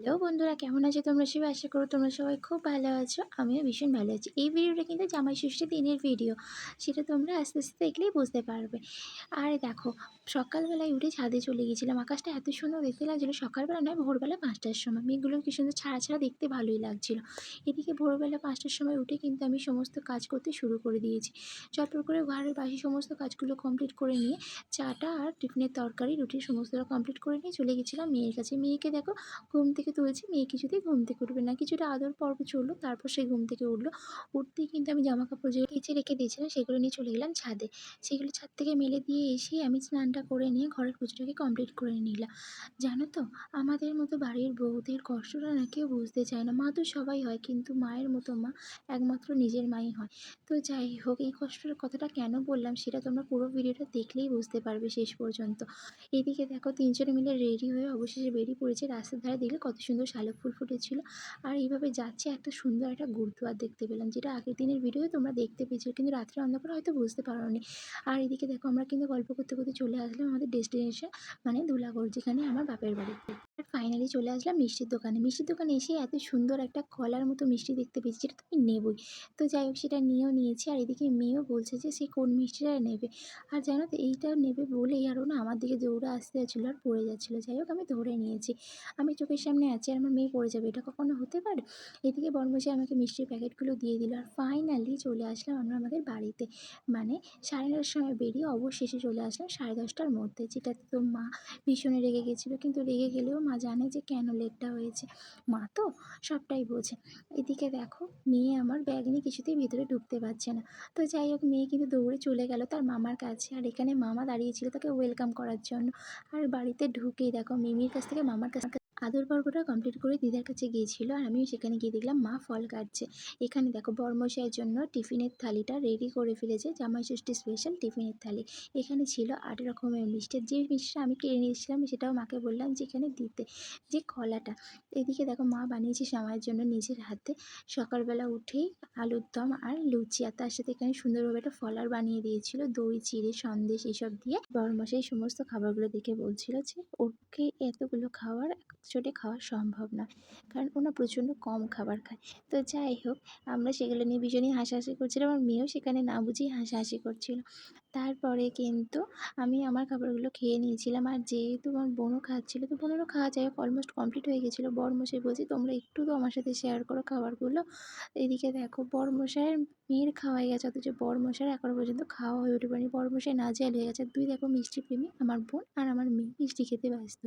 Hello বন্ধুরা, কেমন আছো তোমরা সবাই? আশা করো তোমরা সবাই খুব ভালো আছো। আমিও ভীষণ ভালো আছি। এই ভিডিওটা কিন্তু জামাই ষষ্ঠী দিনের ভিডিও। সেটা তোমরা আস্তে আস্তে দেখলেই বুঝতে পারবে। আর দেখো, সকালবেলায় উঠে ছাদে চলে গেছিলাম আকাশটা এত সুন্দর দেখতে লাগছিল। সকালবেলা নয়, ভোরবেলা পাঁচটার সময়। মেঘগুলো কি সুন্দর ছাড়া ছাড়া দেখতে ভালোই লাগছিল। এদিকে ভোরবেলা পাঁচটার সময় উঠে কিন্তু আমি সমস্ত কাজ করতে শুরু করে দিয়েছি। চটপট করে ঘরের বাসি সমস্ত কাজগুলো কমপ্লিট করে নিয়ে, চাটা আর টিফিনের তরকারি রুটি সমস্তটা কমপ্লিট করে নিয়ে চলে গেছিলাম মেয়ের কাছে। মেয়েকে দেখো, ঘুম থেকে তুলেছি, মেয়ে কিছুতেই ঘুম থেকে উঠবে না। কিছুটা আদর পর্ব চলল, তারপর সে ঘুম থেকে উঠল। উঠতেই কিন্তু আমি জামা কাপড় যেগুলো কেচে রেখে দিয়েছিলাম, সেগুলো নিয়ে চলে গেলাম ছাদে। সেগুলো ছাদ থেকে মেলে দিয়ে এসে আমি স্নানটা করে নিয়ে ঘরের পুজোটাকে কমপ্লিট করে নিলাম। জানো তো, আমাদের মতো বাড়ির বউদের কষ্টটা না কেউ বুঝতে চায় না। মা তো সবাই হয়, কিন্তু মায়ের মতো মা একমাত্র নিজের মাই হয়। তো যাই হোক, এই কষ্টের কথাটা কেন বললাম সেটা তোমরা পুরো ভিডিওটা দেখলেই বুঝতে পারবে শেষ পর্যন্ত। এদিকে দেখো, তিনজনে মিলে রেডি হয়ে অবশেষে বেরিয়ে পড়েছে রাস্তার ধারে। দেখলে কত সুন্দর শালুক ফুল ফুটেছিল। আর এইভাবে যাচ্ছে একটা সুন্দর একটা গুরুদুয়ার দেখতে পেলাম, যেটা আগের দিনের ভিডিও তোমরা দেখতে পেয়েছ কিন্তু রাত্রে অন্ধকার হয়তো বুঝতে পারোনি। আর এদিকে দেখো, আমরা কিন্তু গল্প করতে করতে চলে আসলাম আমাদের ডেস্টিনেশন মানে ধুলাগড় যেখানে আমার বাপের বাড়ি। আর ফাইনালি চলে আসলাম মিষ্টির দোকানে। মিষ্টির দোকানে এসে এত সুন্দর একটা কলার মতো মিষ্টি দেখতে পেয়েছি, যেটা তুমি নেবই। তো যাই হোক, সেটা নিয়েও নিয়েছি, আর এদিকে মেয়েও বলছে যে সে কোন মিষ্টিটা নেবে। আর জানো তো, এইটা নেবে বলেই আরও না আমার দিকে দৌড়ে আসতে যাচ্ছিল আর পড়ে যাচ্ছিল। যাই হোক, আমি ধরে নিয়েছি। আমি চোখের সামনে আছি আমার মেয়ে পড়ে যাবে, এটা কখনো হতে পারে? এদিকে বড়মশাই আমাকে মিষ্টির প্যাকেটগুলো দিয়ে দিল আর ফাইনালি চলে আসলাম আমরা আমাদের বাড়িতে। মানে সাড়ে নটার সময় বেরিয়ে অবশেষে চলে আসলাম সাড়ে দশটার মধ্যে যেটাতে তো মা ভীষণই রেগে গেছিল, কিন্তু রেগে গেলেও মা জানে যে কেন লেটটা হয়েছে। মা তো সবটাই বোঝে। এদিকে দেখো, মেয়ে আমার ব্যাগ নিয়ে কিছুতেই ভিতরে ঢুকতে পারছে না। তো যাই হোক, মেয়ে কিন্তু দৌড়ে চলে গেল তার মামার কাছে আর এখানে মামা দাঁড়িয়েছিল তাকে ওয়েলকাম করার জন্য। আর বাড়িতে ঢুকেই দেখো, মিমির কাছ থেকে মামার কাছ আদর পর্বটা কমপ্লিট করে দিদার কাছে গিয়েছিল আর আমিও সেখানে গিয়ে দেখলাম, মা ফল কাটছে। এখানে দেখো, বর্মশাইয়ের জন্য টিফিনের থালিটা রেডি করে ফেলেছে, জামাই ষষ্ঠী স্পেশাল টিফিনের থালি। এখানে ছিল আট রকমের মিষ্টি, যে মিষ্টিটা আমি কিনে নিয়েছিলাম সেটাও মাকে বললাম যে এখানে দিতে, যে কলাটা। এদিকে দেখো, মা বানিয়েছে সময়ের জন্য নিজের হাতে। সকালবেলা উঠেই আলুর দম আর লুচি, আর তার সাথে এখানে সুন্দরভাবে একটা ফলার বানিয়ে দিয়েছিল, দই, চিড়ে, সন্দেশ, এসব দিয়ে। বড়মশাই সমস্ত খাবারগুলো দেখে বলছিল যে, ওকে এতগুলো খাওয়ার একচোটে খাওয়া সম্ভব নয় কারণ ওনা প্রচণ্ড কম খাবার খায়। তো যাই হোক, আমরা সেগুলো নিয়ে ভীষণই হাসাহাসি করছিলাম। আমার মেয়েও সেখানে না বুঝেই হাসাহাসি করছিল। তারপরে কিন্তু আমি আমার খাবারগুলো খেয়ে নিয়েছিলাম। আর যেহেতু আমার বোনও খাচ্ছিলো, তো বোনেরও খাওয়া যাই হোক অলমোস্ট কমপ্লিট হয়ে গেছিল। বড়মশাই বলছি, তোমরা একটু তো আমার সাথে শেয়ার করো খাবারগুলো। এদিকে দেখো বড়মশাইয়ের মেয়ের খাওয়াই গেছে, অথচ বড়মশাইয়ের এখনও পর্যন্ত খাওয়া হয়ে উঠে পারেনি বড়মশাই নাজেহাল হয়ে গেছে। দুই দেখো মিষ্টি প্রেমী আমার বোন আর আমার মেয়ে। মিষ্টি খেতে ব্যস্ত।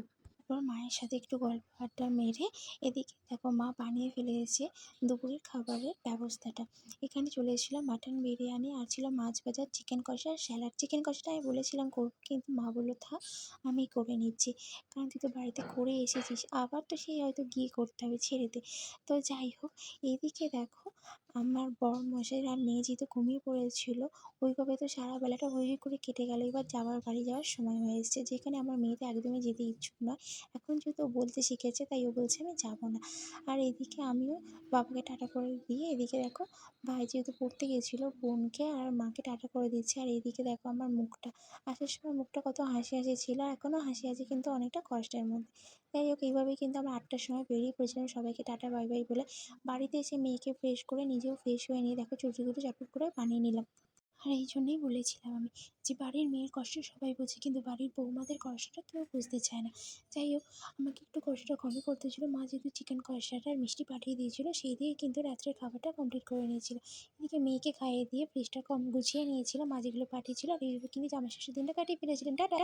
তারপর মায়ের সাথে একটু গল্প আড্ডা মেরে এদিকে দেখো মা বানিয়ে ফেলে ফেলেছে দুপুরের খাবারের ব্যবস্থাটা। এখানে চলে এসেছিলাম মাটন বিরিয়ানি, আর ছিল মাছ ভাজা চিকেন কষা স্যালাড চিকেন কষাটা আমি বলেছিলাম করব, কিন্তু মা বলল, থাক, আমি করে নিচ্ছি। কারণ তুই তো বাড়িতে করে এসেছিস, আবার তো সেই হয়তো গিয়ে করতে হবে ছেড়ে দে। তো যাই হোক, এদিকে দেখো আমার বড় মশাই আর মেয়ে যেহেতু ঘুমিয়ে পড়েছিল ওইভাবে তো সারা বেলাটা হই হই করে কেটে গেল। এবার যাওয়ার বাড়ি যাওয়ার সময় হয়ে এসেছে। যেখানে আমার মেয়ে তো একদমই যেতে ইচ্ছুক নয়। এখন যেহেতু ও বলতে শিখেছে, তাই ও বলছে আমি যাব না। আর এদিকে আমিও বাবাকে টাটা করে দিয়ে এদিকে দেখো, ভাই যেহেতু পড়তে গেছিল, বোনকে আর মাকে টাটা করে দিচ্ছে। আর এদিকে দেখো আমার মুখটা। আসার সময় মুখটা কত হাসি হাসি ছিল, আর এখনও হাসি হাসি কিন্তু অনেকটা কষ্টের মধ্যে। যাই হোক, এইভাবেই কিন্তু আমরা আটটার সময় বেরিয়ে পড়েছিলাম। সবাইকে টাটা, বাই বাই বলে বাড়িতে এসে মেয়েকে ফ্রেশ করে নিজেও ফ্রেশ হয়ে নিয়ে দেখো চুটিগুলো চটপট করে বানিয়ে নিলাম। আর এই জন্যই বলেছিলাম আমি যে বাড়ির মেয়ের কষ্ট সবাই বোঝে, কিন্তু বাড়ির বৌমাদের কষ্টটা কেউ বুঝতে চায় না। যাই হোক, আমাকে একটু কষ্টটা কমই করতে ছিল মা যেহেতু চিকেন কষাটা আর মিষ্টি পাঠিয়ে দিয়েছিল, সেই দিয়ে কিন্তু রাত্রের খাবারটা কমপ্লিট করে নিয়েছিল। এদিকে মেয়েকে খাইয়ে দিয়ে ফ্রিজটা কম গুছিয়ে নিয়েছিলাম মা যেগুলো পাঠিয়েছিল, আর এইভাবে কিন্তু জামা শেষের দিনটা কাটিয়ে ফেলেছিলাম টাটা!